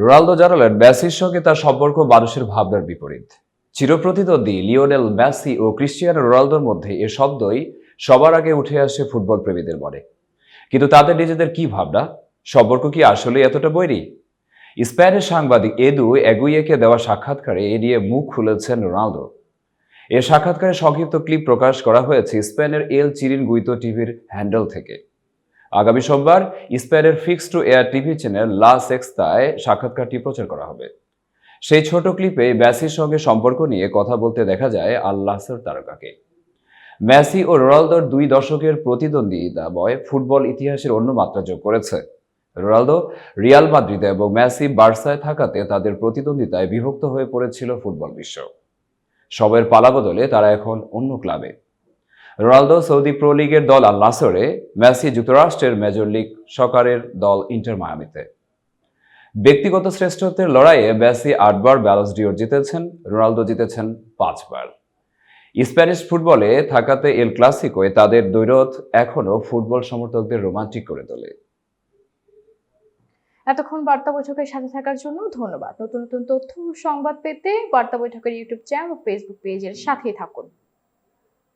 Ronaldo জানালেন, মেসির সঙ্গে তার সম্পর্ক মানুষের ভাবনার বিপরীত। চিরপ্রতিদ্বন্দ্বী লিওনেল মেসি ও ক্রিস্টিয়ানো রোনালদোর মধ্যে এ শব্দই সবার আগে উঠে আসে ফুটবল প্রেমীদের মনে। কিন্তু তাদের নিজেদের কি ভাবনা? সম্পর্ক কি আসলে এতটা বৈরী? স্পেনের সাংবাদিক এদু এগুইয়েকে দেওয়া সাক্ষাৎকারে এ নিয়ে মুখ খুলেছেন রোনালদো। এ সাক্ষাৎকারে সংক্ষিপ্ত ক্লিপ প্রকাশ করা হয়েছে স্পেনের এল চিরিন গুইতো টিভির হ্যান্ডেল থেকে। আগামী সোমবার স্পেনের ফিক্স টু এয়ার টিভি চ্যানেল লা সেক্সতায় সাক্ষাৎকারটি প্রচার করা হবে। সেই ছোট ক্লিপে মেসির সঙ্গে সম্পর্ক নিয়ে কথা বলতে দেখা যায় আল্লাহর তারকাকে। ম্যাসি ও রোনালদোর দুই দশকের প্রতিদ্বন্দ্বিতাময় ফুটবল ইতিহাসের অন্য মাত্রা যোগ করেছে। রোনালদো রিয়াল মাদ্রিদে এবং ম্যাসি বার্সায় থাকাতে তাদের প্রতিদ্বন্দ্বিতায় বিভক্ত হয়ে পড়েছিল ফুটবল বিশ্ব। সবের পালা বদলে তারা এখন অন্য ক্লাবে। রোনালদো সৌদি প্রো লিগের দল আল নাসরে, মেসি যুক্তরাষ্ট্রের মেজর লিগ সকারের দল ইন্টার মায়ামিতে। ব্যক্তিগত শ্রেষ্ঠত্বের লড়াইয়ে মেসি আটবার ব্যালস ডিওর জিতেছেন, রোনালদো জিতেছেন পাঁচবার। স্প্যানিশ ফুটবলে থাকাতে এল ক্লাসিকোয় তাদের দৈরথ এখনও ফুটবল সমর্থকদের রোমান্টিক করে তোলে। এতক্ষণ বার্তা বৈঠকের সাথে থাকার জন্য ধন্যবাদ। নতুন নতুন তথ্য সংবাদ পেতে বার্তা বৈঠকের ইউটিউব চ্যানেল ও ফেসবুক পেজের সাথেই থাকুন।